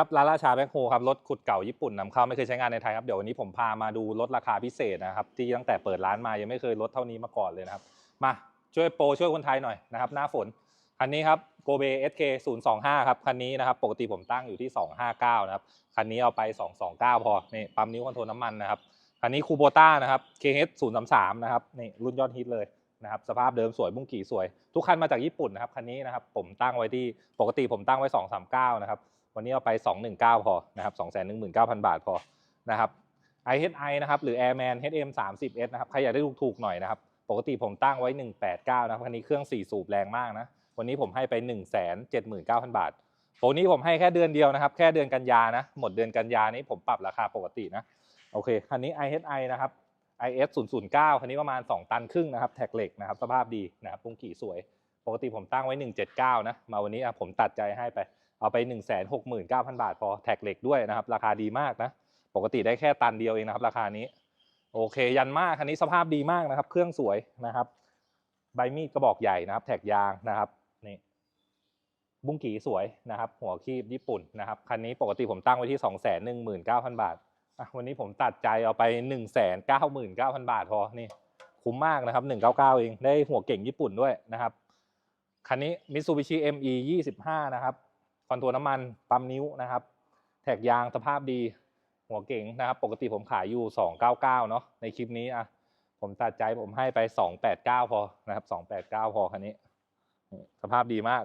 ครับร้าราชาแบ็คโฮครับรถขุดเก่าญี่ปุ่นนำเข้าไม่เคยใช้งานในไทยครับเดี๋ยววันนี้ผมพามาดูรถราคาพิเศษนะครับที่ตั้งแต่เปิดร้านมายังไม่เคยลดเท่านี้มาก่อนเลยนะครับ มาช่วยโปรช่วยคนไทยหน่อยนะครับหน้าฝนคันนี้ครับโกเบ SK 025ครับคันนี้นะครับปกติผมตั้งอยู่ที่259นะครับคันนี้เอาไป229พอนี่ปั๊มนิ้วคอนโทรลน้ำมันนะครับคันนี้คูโบต้านะครับ KH 033นะครับนี่รุ่นยอดฮิตเลยนะครับสภาพเดิมสวยบุ้งกี่สวย ทุกคันมาจากญี่ปุ่นนะครับคันนี้นะครับผมตั้งไว้ที่ปกติผมตั้งไว้239นะครับ วันนี้เอาไป 219 พอนะครับ219,000 บาทพอนะครับ IHI นะครับหรือ Airman HM 30S นะครับใครอยากได้ถูกๆหน่อยนะครับปกติผมตั้งไว้ 189 นะครับคันนี้เครื่อง 4 สูบแรงมากนะวันนี้ผมให้ไป 179,000 บาทโปรนี้ผมให้แค่เดือนเดียวนะครับ แค่เดือนกันยานะ หมดเดือนกันยานี้ผมปรับราคาปกตินะโอเคคันนี้ IHI นะครับ IS 009คันนี้ประมาณ 2 ตันครึ่งนะครับแท็กเหล็กนะครับสภาพดีนะครับปุ้งกี่สวย ปกติผมตั้งไว้ 179 นะมาวันนี้อะผมตัดใจให้ไป เอาไป 1 6 9 0 0 0 บาท พอแท็กเหล็กด้วยนะครับ ราคาดีมากนะ ปกติได้แค่ตันเดียวเองนะครับ ราคานี้ โอเค ยันมากคันนี้สภาพดีมากนะครับ เครื่องสวยนะครับ ใบมีดกระบอกใหญ่นะครับ แท็กยางนะครับนี่บุ้งกีสวยนะครับ หัวคีบญี่ปุ่นนะครับคันนี้ปกติผมตั้งไว้ที่ 2 1 9 0 0 0 บาทวันนี้ผมตัดใจเอาไป 1 9 9 0 0 0 บาทพอนี่คุ้มมากนะครับ 199 เอง ได้หัวเก่งญี่ปุ่นด้วยนะครับ คันนี้ Mitsubishi ME 25 นะครับ คอนโทรลน้ำมันปั๊มนิ้วนะครับ แท็กยางสภาพดี หัวเก่งนะครับ ปกติผมขายอยู่ 299 เนาะในคลิปนี้อะผมตัดใจผมให้ไป 289 พอนะครับ 289 พอคันนี้ สภาพดีมาก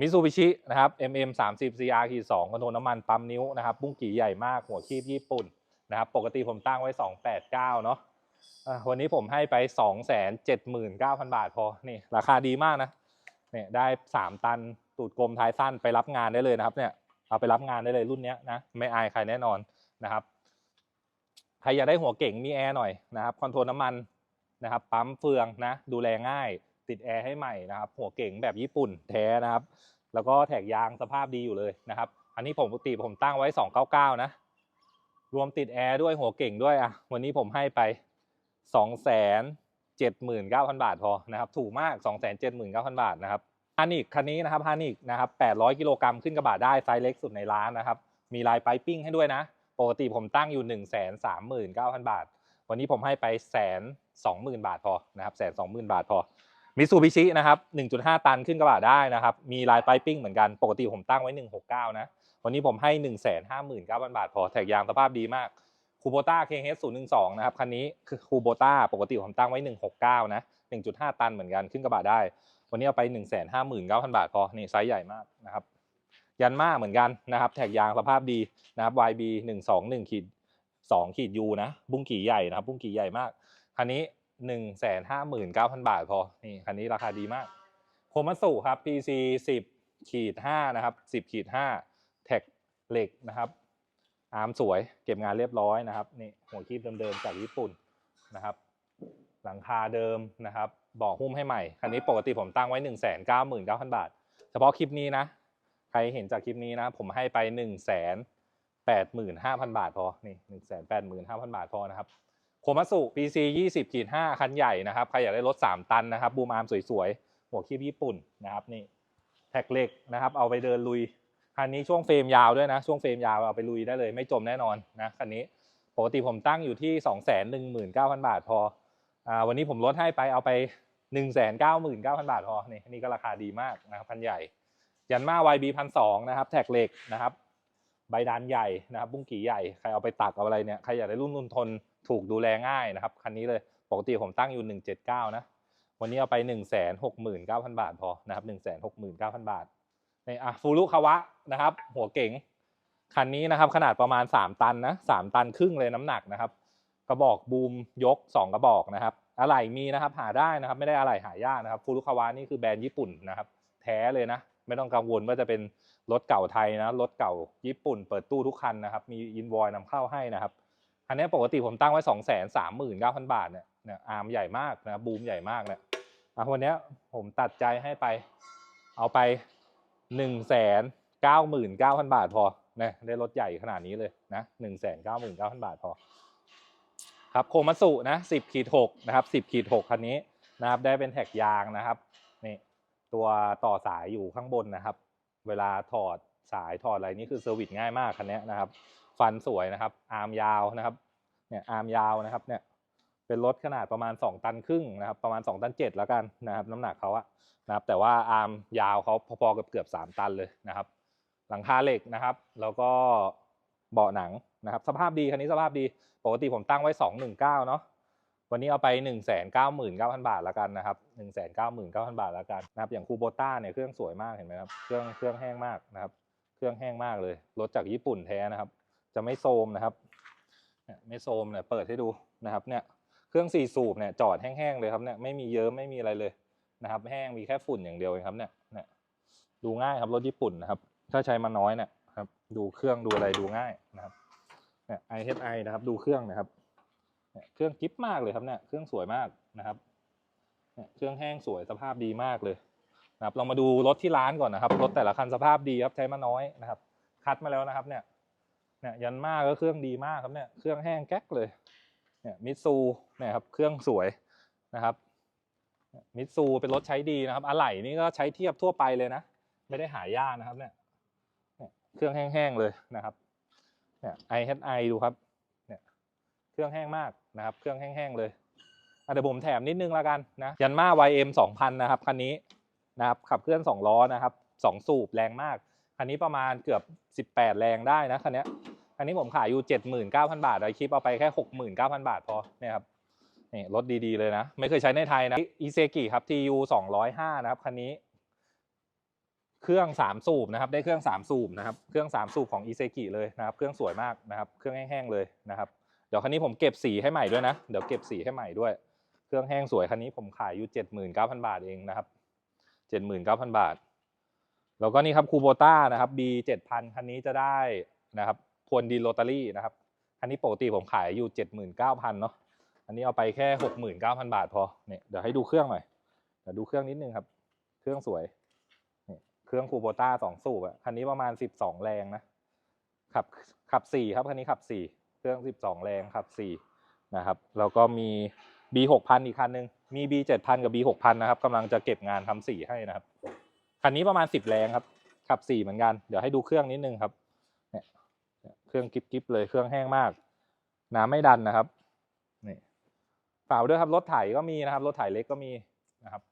มิซูบิชินะครับ MM 30 CR ขีด2คอนโทรลน้ำมันปั๊มนิ้วนะครับบุ้งกี่ใหญ่มากหัวคีบญี่ปุ่นนะครับ ปกติผมตั้งไว้ 289 เนาะะวันนี้ผมให้ไป 279,000 บาทพอ นี่ ราคาดีมากนะ เนี่ยได้สามตันตูดกลมท้ายสั้นไปรับงานได้เลยนะครับเนี่ยเอาไปรับงานได้เลยรุ่นเนี้ยนะไม่อายใครแน่นอนนะครับใครอยากได้หัวเก่งมีแอร์หน่อยนะครับคอนโทรลน้ำมันนะครับปั๊มเฟืองนะดูแลง่ายติดแอร์ให้ใหม่นะครับหัวเก่งแบบญี่ปุ่นแท้นะครับ แล้วก็แถกยางสภาพดีอยู่เลยนะครับ อันนี้ผมปกติผมตั้งไว้ 299 นะ รวมติดแอร์ด้วยหัวเก่งด้วยอะวันนี้ผมให้ไป2 7 9 0 0 0 บาทพอนะครับถูกมาก 2 7 9 0 0 0 บาทนะครับฮานิกคันนี้นะครับฮานิกนะครับ800 กิโลกรัมขึ้นกระบะได้ไซส์เล็กสุดในร้านนะครับมีลายไปปิ้งให้ด้วยนะ ปกติผมตั้งอยู่ 1 3 9 0 0 0 บาท วันนี้ผมให้ไปแสนสองหมื่นบาทพอนะครับแสนสองหมื่นบาทพอมิซูบิชินะครับ1.5 ตันขึ้นกระบะได้นะครับ มีลายไปปิ้งเหมือนกัน ปกติผมตั้งไว้ 169 นะ วันนี้ผมให้ 1 5 9 0 0 0 บาทพอ แท็กยางสภาพดีมาก คูโบต้า KH 012นย์หนึ่งสองนะครับคันนี้คือคูโบต้าปกติผมตั้งไว้169นะ1.5ตันเหมือนกันขึ้นกระบะได้ วันนี้เอาไป1 5 9 0 0 0บาทพอนี่ไซส์ใหญ่มากนะครับยันมาเหมือนกันนะครับ แท็กยางสภาพดีนะครับ YB 121ขีด2ขีด U นะ บุ้งกี่ใหญ่นะครับ บุ้งกี่ใหญ่มาก คันนี้ 1 5 9 0 0 0 บาทพอ นี่คันนี้ราคาดีมาก โคมัตสุครับ PC 10ขีด5นะครับ 10ขีด5แท็กเหล็กนะครับ อาร์มสวยเก็บงานเรียบร้อยนะครับนี่หัวคีบเดิมๆจากญี่ปุ่นนะครับ หลังคาเดิมนะครับบอกหุ้มให้ใหม่ คันนี้ปกติผมตั้งไว้ 1 9 9 0 0 0 บาท เฉพาะคลิปนี้นะ ใครเห็นจากคลิปนี้นะ ผมให้ไป 1 8 5 0 0 0 บาทพอ นี่ 1 8 5 0 0 0 บาทพอนะครับ โคมัสุ PC 20ขีด5คันใหญ่นะครับ ใครอยากได้รถ 3 ตันนะครับ บูมอาร์มสวยๆ หัวคีบญี่ปุ่นนะครับนี่ แท็กเหล็กนะครับ เอาไปเดินลุย คันนี้ช่วงเฟรมยาวด้วยนะ ช่วงเฟรมยาวเอาไปลุยได้เลย ไม่จมแน่นอนนะคันนี้ปกติผมตั้งอยู่ที่ 2 1 9 0 0 0 บาทพออ่าวันนี้ผมลดให้ไปเอาไป 1 9 9 0 0 0 บาทพอนี่นนี้ก็ราคาดีมากนะครับคันใหญ่ ยันมา YB พันสองนะครับแท็กเหล็กนะครับใบดานใหญ่นะครับบุ้งกี่ใหญ่ใครเอาไปตักเอาอะไรเนี่ยใครอยากได้รุ่นรุ่นทนถูกดูแลง่ายนะครับคันนี้เลยปกติผมตั้งอยู่ 179 นะ วันนี้เอาไป 1 6 9 0 0 0 บาทพอนะครับ 1 6 9 0 0 0 บาท นี่อะฟูรุคาวะนะครับ หัวเก๋งคันนี้นะครับ ขนาดประมาณ 3 ตันนะ3ตันครึ่งเลยน้ำหนักนะครับ กระบอกบูมยก 2 กระบอกนะครับอะไหล่มีนะครับ หาได้นะครับ ไม่ได้อะไหล่หายากนะครับฟูรุคาวะนี่คือแบรนด์ญี่ปุ่นนะครับ แท้เลยนะ ไม่ต้องกังวลว่าจะเป็นรถเก่าไทยนะรถเก่าญี่ปุ่น เปิดตู้ทุกคันนะครับ มีอินวอยนำเข้าให้นะครับคันนี้ปกติผมตั้งไว้ 2 3 9 0 0 0 บาทเนี่ยเนี่ยอาร์มใหญ่มากนะบูมใหญ่มากเนี่ยวันนี้ผมตัดใจให้ไป เอาไป 1 9 9 0 0 0 บาทพอนะได้รถใหญ่ขนาดนี้เลยนะ1 9 9 0 0 0 บาทพอครับโคมัสุนะ10ขีด6นะครับ10ขีด6คันนี้นะครับได้เป็นแท็กยางนะครับนี่ตัวต่อสายอยู่ข้างบนนะครับ เวลาถอดสายถอดอะไรนี่คือเซอร์วิสง่ายมากคันนี้นะครับ ฟันสวยนะครับ อาร์มยาวนะครับเนี่ยอาร์มยาวนะครับเนี่ย เป็นรถขนาดประมาณ 2 ตันครึ่งนะครับประมาณ 2 ตันเจ็ดแล้วกันนะครับ น้ำหนักเขาอะนะครับแต่ว่าอาร์มยาวเขาพอๆกับเกือบ3 ตันเลยนะครับ หลังคาเหล็กนะครับ แล้วก็เบาะหนังนะครับ สภาพดีคันนี้สภาพดีปกติผมตั้งไว้ 219 เนาะวันนี้เอาไป 1 9 9 0 0 0 บาทแล้วกันนะครับ 1 9 9 0 0 0 บาทแล้วกันนะครับ อย่างคูโบต้าเนี่ยเครื่องสวยมากเห็นไหมครับ เครื่องเครื่องแห้งมากนะครับ เครื่องแห้งมากเลย รถจากญี่ปุ่นแท้นะครับ จะไม่โซมนะครับเนี่ยไม่โซมเนี่ยเปิดให้ดูนะครับเนี่ย ครื่องสี่สูบเนี่ยจอดแห้งๆเลยครับเนี่ยไม่มีเยิ้มไม่มีอะไรเลยนะครับ แห้งมีแค่ฝุ่นอย่างเดียวเองครับเนี่ยเนี่ยดูง่ายครับรถญี่ปุ่นนะครับ ถ้าใช้มาน้อยเนี่ยครับดูเครื่องดูอะไรดูง่ายนะครับเนี่ย IHI นะครับดูเครื่องนะครับเนี่ยเครื่องกิ๊บมากเลยครับเนี่ยเครื่องสวยมากนะครับเนี่ยเครื่องแห้งสวยสภาพดีมากเลยนะครับเรามาดูรถที่ร้านก่อนนะครับรถแต่ละคันสภาพดีครับใช้มาน้อยนะครับ คัดมาแล้วนะครับเนี่ยเนี่ยยันมากก็เครื่องดีมากครับเนี่ยเครื่องแห้งแก๊กเลย เนี่ยมิตซูเนี่ยครับเครื่องสวยนะครับมิตซูเป็นรถใช้ดีนะครับอะไหล่นี่ก็ใช้เทียบทั่วไปเลยนะ ไม่ได้หายากนะครับเนี่ยเนี่ยเครื่องแห้งๆเลยนะครับเนี่ย IHI ดูครับเนี่ยเครื่องแห้งมากนะครับ เครื่องแห้งๆเลยเดี๋ยวผมแถมนิดนึงละกันนะยันมา YM 2000 นะครับคันนี้นะครับขับเคลื่อน 2 ล้อนะครับสองสูบแรงมาก คันนี้ประมาณเกือบ 18 แรงได้นะคันนี้ อันนี้ผมขายอยู่เจ็ดหมื่นเก้าพันบาทเอาคลิปเอาไปแค่หกหมื่นเก้าพันบาทพอเนี่ยครับนี่รถดีๆเลยนะ ไม่เคยใช้ในไทยนะอีเซกิครับ TU สองร้อยห้านะครับคันนี้ เครื่องสามสูบนะครับ ได้เครื่องสามสูบนะครับ เครื่องสามสูบของอีเซกิเลยนะครับ เครื่องสวยมากนะครับ เครื่องแห้งๆเลยนะครับ เดี๋ยวคันนี้ผมเก็บสีให้ใหม่ด้วยนะ เดี๋ยวเก็บสีให้ใหม่ด้วย เครื่องแห้งสวยคันนี้ผมขายอยู่เจ็ดหมื่นเก้าพันบาทเองนะครับเจ็ดหมื่นเก้าพันบาท แล้วก็นี่ครับคูโบต้านะครับ B เจ็ดพันคันนี้จะได้นะครับ พวนดีโรตารี่นะครับคันนี้ปกติผมขายอยู่เจ็ดหมื่นเก้าพันเนาะอันนี้เอาไปแค่หกหมื่นเก้าพันบาทพอเนี่ยเดี๋ยวให้ดูเครื่องหน่อยเดี๋ยวดูเครื่องนิดนึงครับ เครื่องสวยนี่เครื่องคูโบต้าสองสูบอะคันนี้ประมาณสิบสองแรงนะขับขับสี่ครับคันนี้ขับสี่เครื่องสิบสองแรงขับสี่นะครับแล้วก็มี B หกพันอีกคันหนึงมี B เจ็ดพันกับ B หกพันนะครับกำลังจะเก็บงานทำสีให้นะครับคันนี้ประมาณสิบแรงครับขับสี่เหมือนกัน เดี๋ยวให้ดูเครื่องนิดนึงครับ รื่องกิ๊บกิ๊บเลยเครื่องแห้งมาก น้ำไม่ดันนะครับนี่ฝากไว้ด้วยครับรถไถก็มีนะครับรถไถเล็กก็มีนะครับ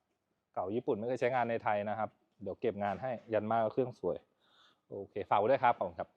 เก่าญี่ปุ่นไม่เคยใช้งานในไทยนะครับ เดี๋ยวเก็บงานให้ยันมากเครื่องสวย โอเคฝากไว้ด้วยครับขอบคุณครับ